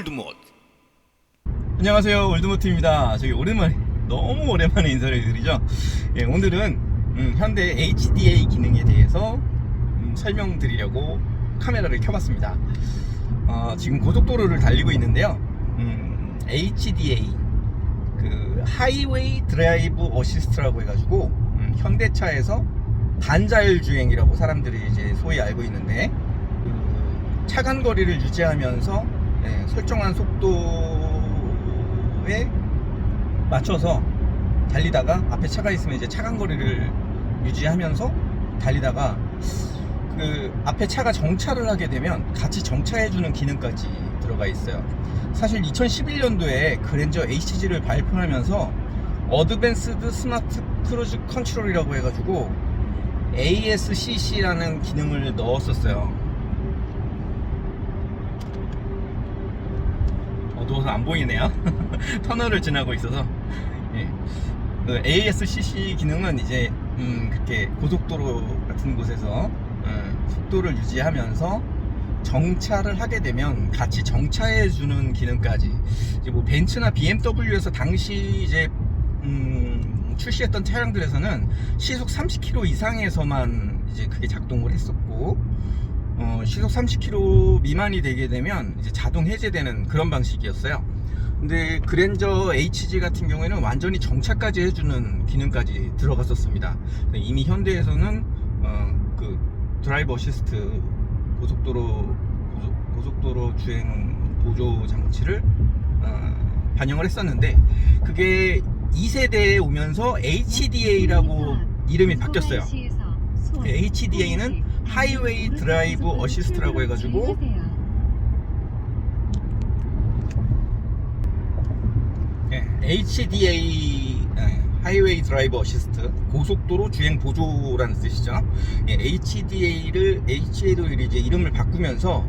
올드모드 안녕하세요. 올드모트입니다. 저기 오랜만에 너무 오랜만에 인사를 드리죠. 예, 오늘은 음, 현대 HDA 기능에 대해서 음, 설명드리려고 카메라를 켜봤습니다. 어, 지금 고속도로를 달리고 있는데요. 음, HDA 그 하이웨이 드라이브 어시스트라고 해가지고 음, 현대차에서 반자율 주행이라고 사람들이 이제 소위 알고 있는데 그 차간 거리를 유지하면서 예, 설정한 속도에 맞춰서 달리다가 앞에 차가 있으면 이제 차간 거리를 유지하면서 달리다가 그 앞에 차가 정차를 하게 되면 같이 정차해주는 기능까지 들어가 있어요. 사실 2011년도에 그랜저 HG를 발표하면서 어드밴스드 스마트 크루즈 컨트롤이라고 해가지고 ASCC라는 기능을 넣었었어요. 어두워서 안 보이네요. 터널을 지나고 있어서. 예. 그 ASCC 기능은 이제 음, 그렇게 고속도로 같은 곳에서 음, 속도를 유지하면서 정차를 하게 되면 같이 정차해 주는 기능까지 이제 뭐 벤츠나 BMW에서 당시 이제 음, 출시했던 차량들에서는 시속 30km 이상에서만 이제 그게 작동을 했었고 어, 시속 30km 미만이 되게 되면 이제 자동 해제되는 그런 방식이었어요. 근데 그랜저 HG 같은 경우에는 완전히 정차까지 해주는 기능까지 들어갔었습니다. 이미 현대에서는 어, 그 드라이브 어시스트 고속도로 고속, 고속도로 주행 보조 장치를 어, 반영을 했었는데 그게 2세대에 오면서 HDA라고 이름이 바뀌었어요. HDA는 하이웨이 드라이브 어시스트라고 해가지고 예, HDA 예, 하이웨이 드라이브 어시스트 고속도로 주행 보조라는 뜻이죠. 예, HDA를 HDA로 이제 이름을 바꾸면서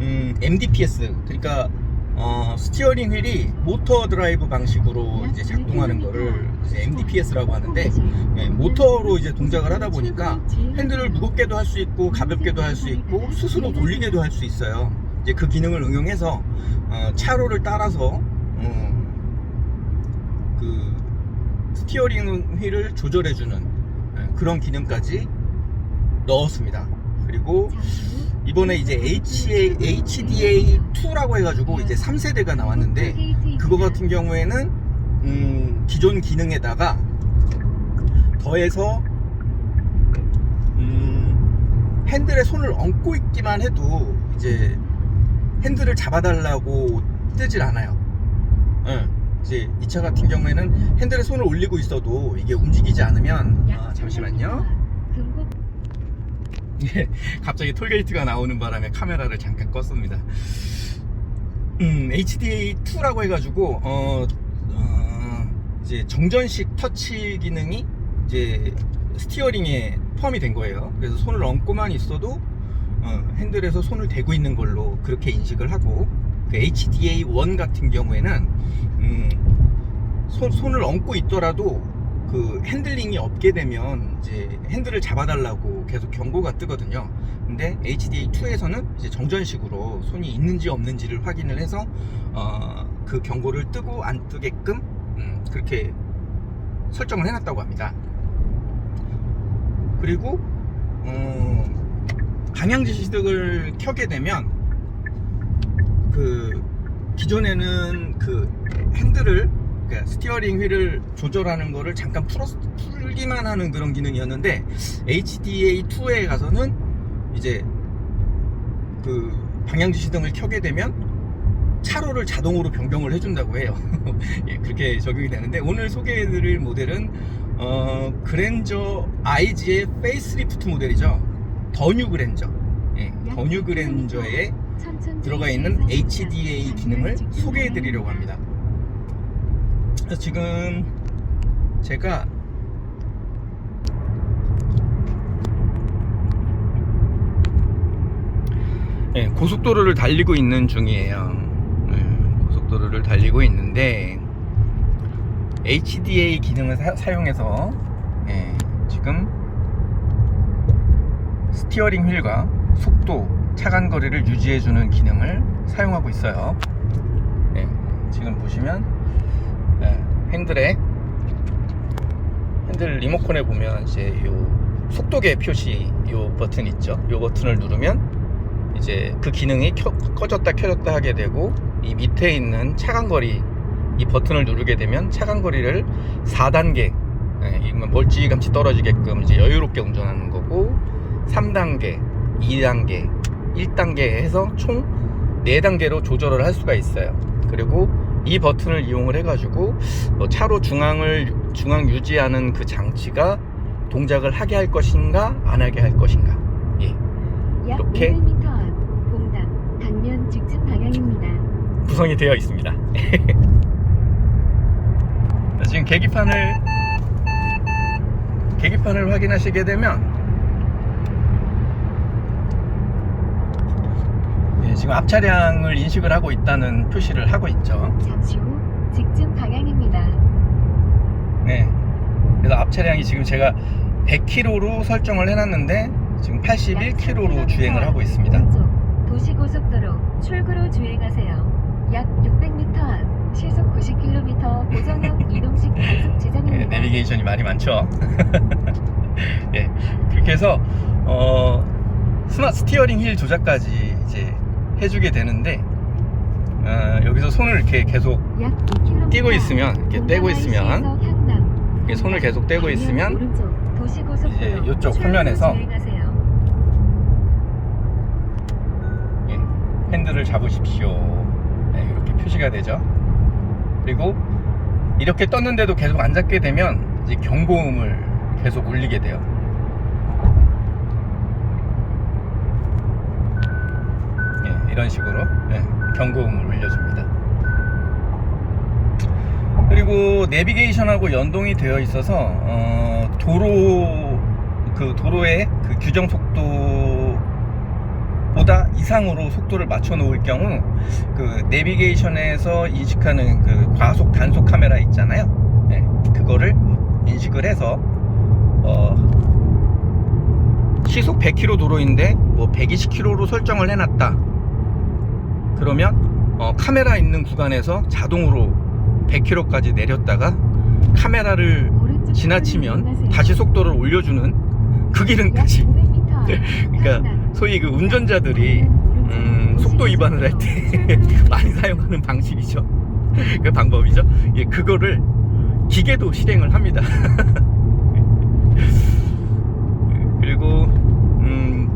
음, MDPS 그러니까 어, 스티어링 휠이 모터 드라이브 방식으로 이제 작동하는 거를 이제 MDPS라고 하는데 예, 모터로 이제 동작을 하다 보니까 핸들을 무겁게도 할 수 있고 가볍게도 할 수 있고 스스로 돌리게도 할 수 있어요. 이제 그 기능을 응용해서 어, 차로를 따라서 어, 그 스티어링 휠을 조절해주는 예, 그런 기능까지 넣었습니다. 그리고 이번에 이제 HA, HDA2라고 해가지고 이제 3세대가 나왔는데 그거 같은 경우에는 음, 기존 기능에다가 더해서 음, 핸들에 손을 얹고 있기만 해도 이제 핸들을 잡아달라고 뜨질 않아요. 예, 이제 이 차 같은 경우에는 핸들에 손을 올리고 있어도 이게 움직이지 않으면 아, 잠시만요. 예, 갑자기 톨게이트가 나오는 바람에 카메라를 잠깐 껐습니다. 음, HDA2라고 해가지고, 어, 어, 이제 정전식 터치 기능이 이제 스티어링에 포함이 된 거예요. 그래서 손을 얹고만 있어도 어, 핸들에서 손을 대고 있는 걸로 그렇게 인식을 하고, 그 HDA1 같은 경우에는, 음, 손, 손을 얹고 있더라도 그 핸들링이 없게 되면 이제 핸들을 잡아달라고 계속 경고가 뜨거든요. 근데 HDA2에서는 이제 정전식으로 손이 있는지 없는지를 확인을 해서 어, 그 경고를 뜨고 안 뜨게끔 음, 그렇게 설정을 해놨다고 합니다. 그리고 어, 방향지시등을 켜게 되면 그 기존에는 그 핸들을 그러니까 스티어링 휠을 조절하는 거를 잠깐 풀어 풀기만 하는 그런 기능이었는데 HDA2에 가서는 이제 그 방향 지시등을 켜게 되면 차로를 자동으로 변경을 해준다고 해요. 예, 그렇게 적용이 되는데 오늘 소개해드릴 모델은 어, 그랜저 IG의 페이스리프트 모델이죠. 더뉴 그랜저. 예, 더뉴 그랜저에 들어가 있는 HDA 기능을 소개해드리려고 합니다. 지금 제가 네, 고속도로를 달리고 있는 중이에요. 네, 고속도로를 달리고 있는데 HDA 기능을 사, 용해서 네, 지금 스티어링 휠과 속도, 차간 거리를 유지해주는 기능을 사용하고 있어요. 지금 보시면 예, 핸들에 핸들 리모컨에 보면 이제 요 속도계 표시 요 버튼 있죠. 요 버튼을 누르면 이제 그 기능이 켜, 꺼졌다 켜졌다 하게 되고 이 밑에 있는 차간거리 이 버튼을 누르게 되면 차간거리를 4단계 예, 이건 멀찌감치 떨어지게끔 이제 여유롭게 운전하는 거고 3단계, 2단계, 1단계 해서 총 4단계로 조절을 할 수가 있어요. 그리고 이 버튼을 이용을 해가지고 어, 차로 중앙을 중앙 유지하는 그 장치가 동작을 하게 할 것인가 안 하게 할 것인가. 예. 약 이렇게? 500m 앞 봉담 당면 직진 방향입니다. 구성이 되어 있습니다. 자, 지금 계기판을 계기판을 확인하시게 되면 지금 앞 차량을 인식을 하고 있다는 표시를 하고 있죠. 잠시 후 직진 방향입니다. 네. 그래서 앞 차량이 지금 제가 100km로 설정을 해놨는데 지금 81km로 주행을 하고 있습니다. 도시고속도로 출구로 주행하세요. 약 600m 앞 시속 90km 고정형 이동식 단속 예, 지점입니다. 내비게이션이 말이 많죠. 예, 그렇게 해서 어, 스마트 스티어링 휠 조작까지 해주게 되는데 어, 여기서 손을 이렇게 계속 약 2km 띄고 있으면, 이렇게 떼고 있으면, 이렇게 손을 계속 떼고 있으면 이제 이쪽 화면에서. 예, 핸들을 잡으십시오. 네, 이렇게 표시가 되죠. 그리고 이렇게 떴는데도 계속 안 잡게 되면 이제 경고음을 계속 울리게 돼요. 예, 이런 식으로 예, 경고음을 울려줍니다. 그리고 내비게이션하고 연동이 되어 있어서 어, 도로 그 도로의 그 규정 속도 보다 이상으로 속도를 맞춰 놓을 경우 그 내비게이션에서 인식하는 그 과속 단속 카메라 있잖아요. 네, 그거를 인식을 해서 어, 시속 100km 도로인데 뭐 120km로 설정을 해놨다. 그러면 어, 카메라 있는 구간에서 자동으로 100km까지 내렸다가 카메라를 지나치면. 다시 속도를 올려주는 그 500m 앞 그러니까. 소위 그 운전자들이 음, 속도 위반을 할 때 많이 사용하는 방식이죠. 그 방법이죠. 예, 그거를 기계도 실행을 합니다. 그리고 음,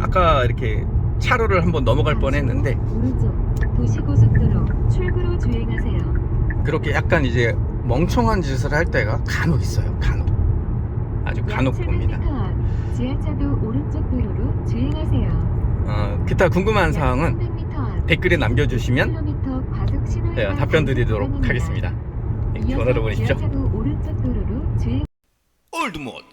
아까 이렇게 차로를 한번 넘어갈 뻔했는데 오른쪽 도시고속도로 출구로 주행하세요. 그렇게 약간 이제 멍청한 짓을 할 때가 간혹 있어요. 간혹 아주 간혹 약 봅니다. 700m 앞 지하차도 오른쪽 도로로 주행하세요. 어, 기타 궁금한 사항은 300m 앞 댓글에 남겨주시면 10km 과속 신호 제가 위반 답변 드리도록 하겠습니다. 예, 전화로 보내십시오. 지하차도 오른쪽 도로로 주행 올드 모드